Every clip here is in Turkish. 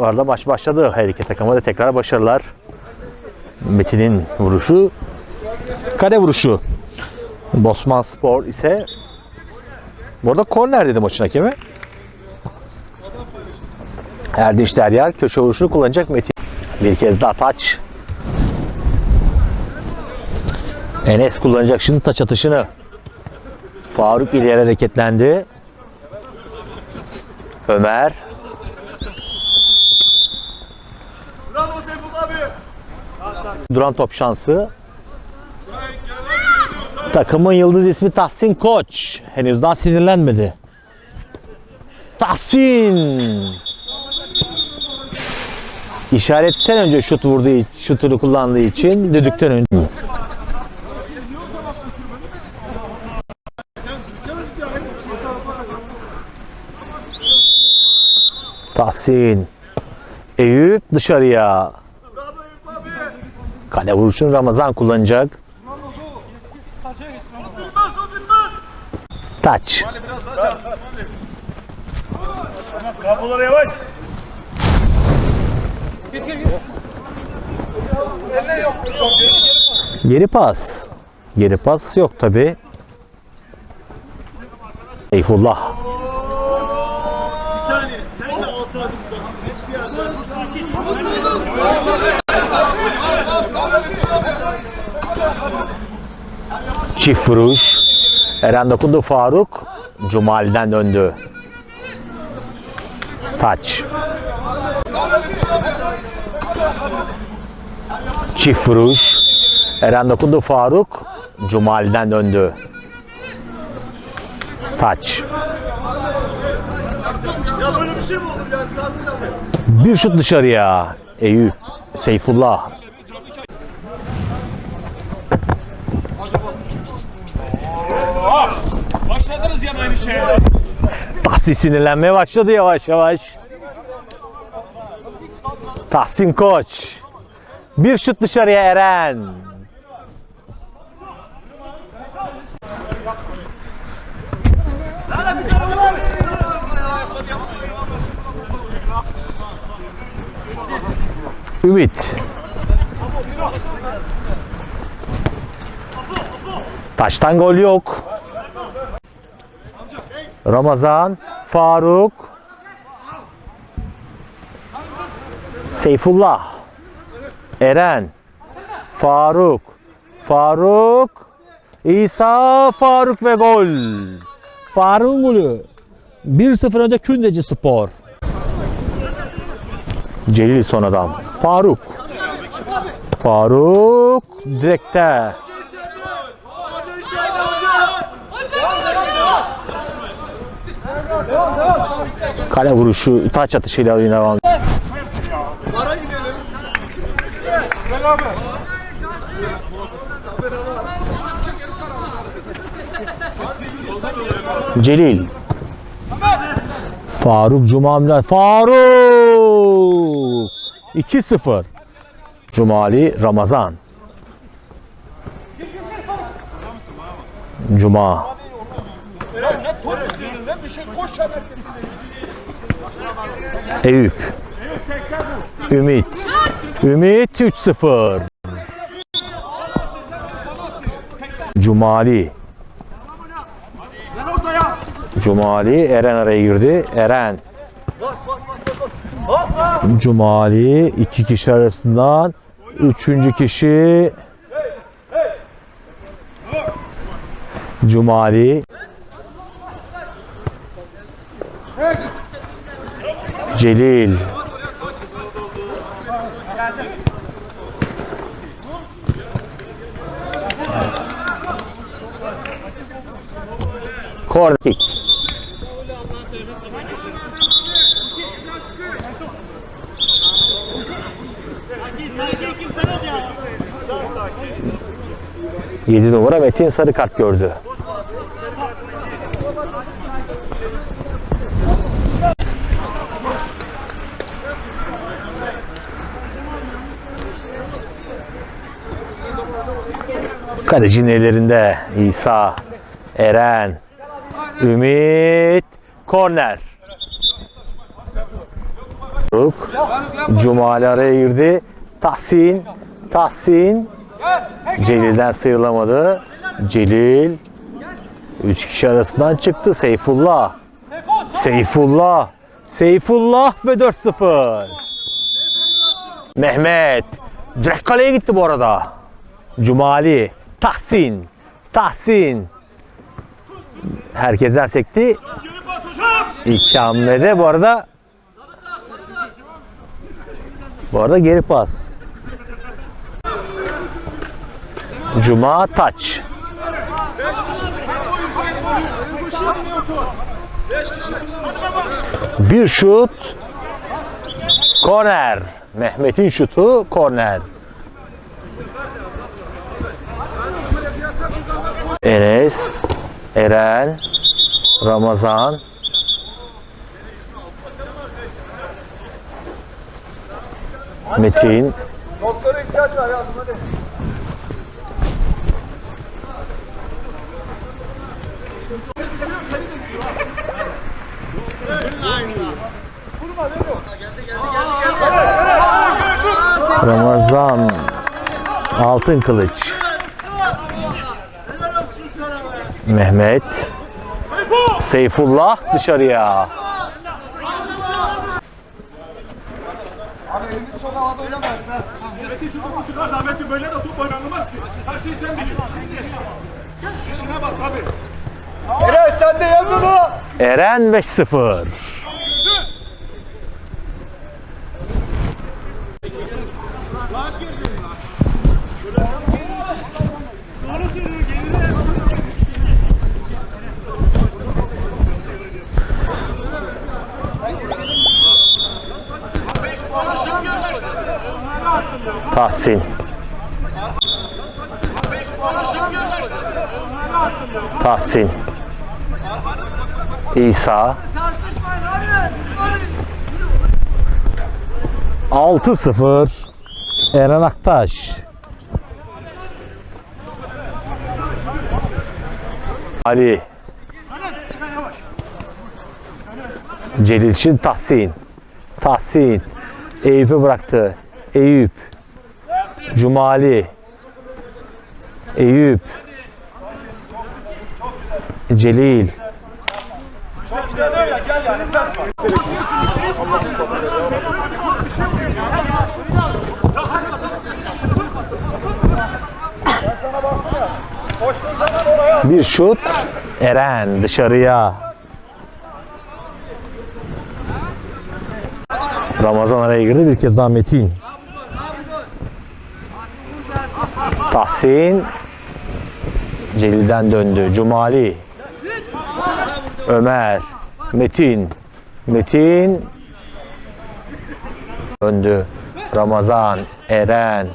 Bu arada maç başladı. Her iki takıma da tekrar başarılar. Metin'in vuruşu. Kale vuruşu. Bosman Spor ise bu arada korner dedi maçın hakemi. Erdinç Derya köşe vuruşunu kullanacak Metin. Bir kez daha taç. Enes kullanacak şimdi taç atışını. Faruk ileri hareketlendi. Ömer. Duran top şansı. Takımın yıldız ismi Tahsin Koç. Henüz daha sinirlenmedi. Tahsin! İşaretten önce şut vurduğu şutunu kullandığı için düdükten önce. Tahsin. Eyüp dışarıya. Kale vuruşunu Ramazan kullanacak. Taç. Kapılara yavaş. Geri pas. Geri pas yok tabi. Eyfullah. Bir saniye. Sen de Çift vuruş. Eren dokundu Faruk. Cumali'den döndü. Taç. Çift vuruş. Eren dokundu Faruk. Cumali'den döndü. Taç. Bir şut dışarıya. Eyüp. Seyfullah. Tahsin sinirlenmeye başladı yavaş yavaş. Tahsin Koç. Bir şut dışarıya Eren. Ümit. Taştan gol yok. Ramazan, Faruk, Seyfullah, Eren, Faruk, Faruk, İsa, Faruk ve gol. Faruk'un golü. 1-0 önde Kündeci Spor. Celil son adam. Faruk. Faruk direkte. Kale vuruşu, taç atışıyla oyuna devam. Celil. Faruk Cumali. Faruk! 2-0. Cumali Ramazan. Cuma. Eyüp. Ümit. Ümit 3-0. Cumali. Cumali Eren araya girdi. Eren. Cumali iki kişi arasından üçüncü kişi Cumali Celil Corner kick. Yedi numara Metin sarı kart gördü. Kalecinin ellerinde İsa, Eren, Ümit, korner. Cumali araya girdi. Tahsin. Tahsin. Celil'den sıyrılamadı. Celil. Üç kişi arasından çıktı. Seyfullah. Seyfullah. Seyfullah ve 4-0. Mehmet. Direkt kaleye gitti bu arada. Cumali. Tahsin. Tahsin. Herkesten sekti. İki hamlede bu arada bu arada geri pas. Cuma taç. Bir şut. Korner. Mehmet'in şutu korner. Enes, Eren, Ramazan, Metin, Doktora ihtiyaç var ya hadi. Ramazan, Altın Kılıç, Mehmet, Seyfullah dışarıya. Metin şu topu çıkar? Da Metin böyle de top oynanılmaz ki. Her şeyi sen biliyorsun. Tahsin. Tahsin. İsa. 6-0 Eren Aktaş. Ali. Celil için Tahsin. Tahsin. Eyüp'e bıraktı. Eyüp. Cumali. Eyüp. Celil. Bir şut. Eren dışarıya. Ramazan araya girdi. Bir kez daha Metin. Tahsin. Celil'den döndü. Cumali. Ömer. Metin. Metin. Döndü. Ramazan. Eren.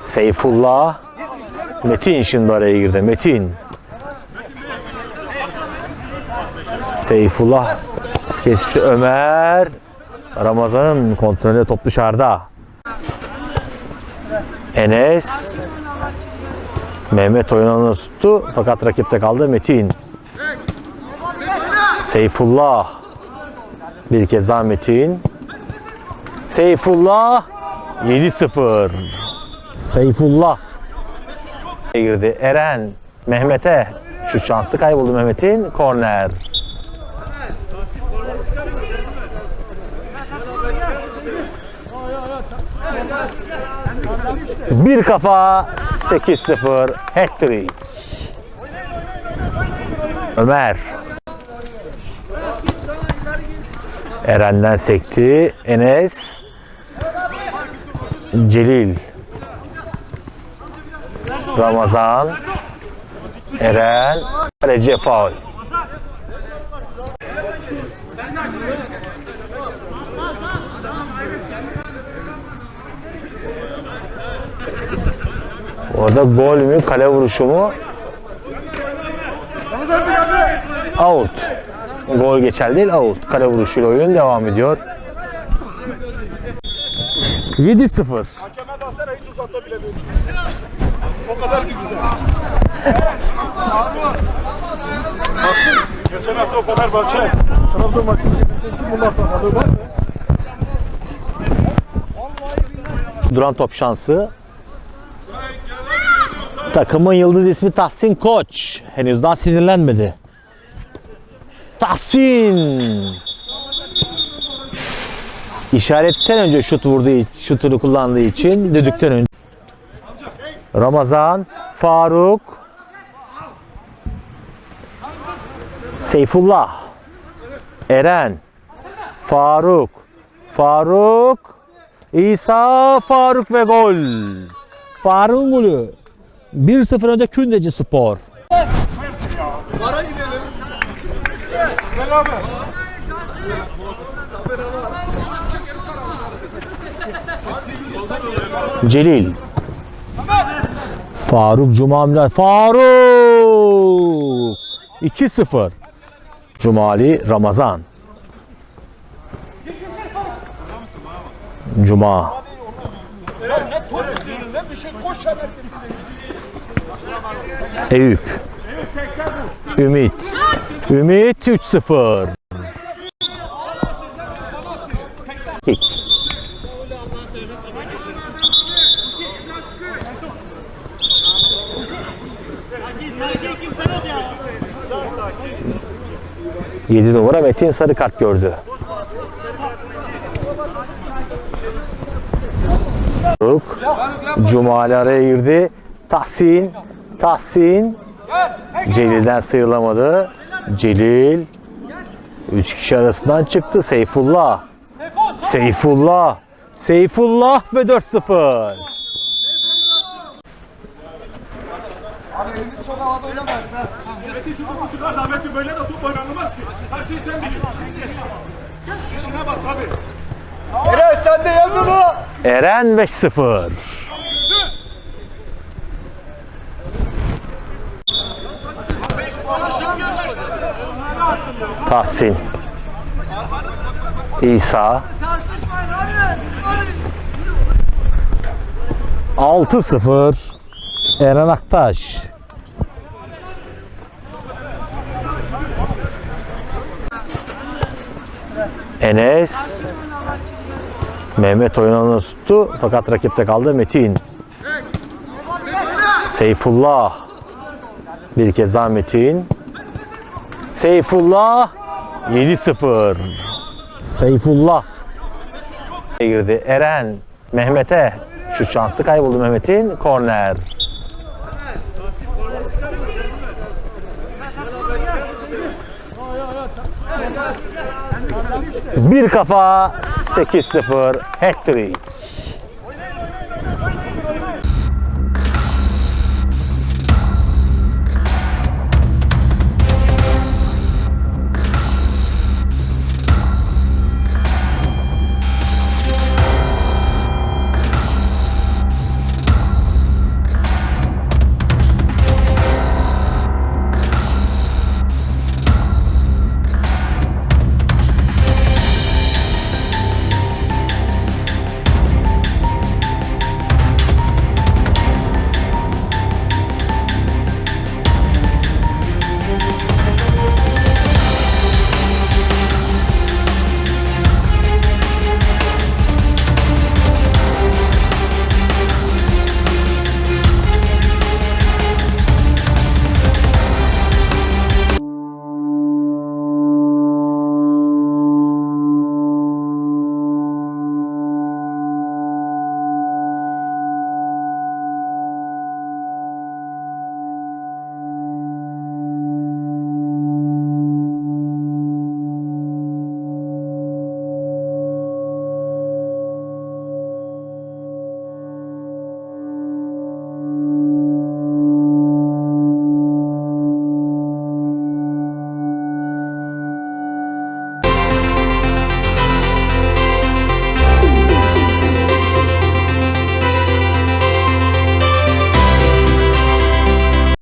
Seyfullah. Metin şimdi araya girdi. Metin. Seyfullah kesmişti. Ömer. Ramazan'ın kontrolünde top dışarıda. Enes. Mehmet oyununu tuttu fakat rakipte kaldı Metin. Seyfullah. Bir kez daha Metin. Seyfullah 7-0. Seyfullah girdi. Eren Mehmet'e şu şansı kayboldu Mehmet'in korner. Bir kafa 8-0 hat-trick. Ömer. Eren'den sekti. Enes. Celil. Ramazan. Eren. Kaleci faul. Orada gol mü, kale vuruşu mu? Out. Gol geçerli değil, out. Kale vuruşuyla oyun devam ediyor. 7-0. Hakeme baksana hiç uzatabiliyorsun. O kadar ki güzel. Geçen hafta o Fenerbahçe Trabzon maçını yönettiği bunlar tanıdığı var mı? Duran top şansı. Takımın yıldız ismi Tahsin Koç. Henüz daha sinirlenmedi. Tahsin! İşaretten önce şut vurduğu şutunu kullandığı için düdükten önce. Ramazan, Faruk, Seyfullah, Eren, Faruk, Faruk, İsa, Faruk ve gol. Faruk'un golü. 1-0 önde Kündeci Spor. Celil. Faruk Cuma Milan. Faruk! 2-0. Cumali Ramazan. Cuma. Eyüp. Ümit. Ümit 3-0. Kick. Yedi numara Metin sarı kart gördü. Cumali araya girdi. Tahsin. Tahsin. Celil'den sıyrılamadı. Celil. Üç kişi arasından çıktı. Seyfullah. Seyfullah. Seyfullah ve 4-0. Eren de yazdın mı? Eren 5-0. Tahsin. İsa. 6-0. Eren Aktaş. Enes. Mehmet oyun tuttu fakat rakipte kaldı Metin. Seyfullah. Bir kez daha Metin. Seyfullah 7-0. Seyfullah girdi. Eren Mehmet'e şu şansı kayboldu Mehmet'in korner. Bir kafa 8-0 hat-trick.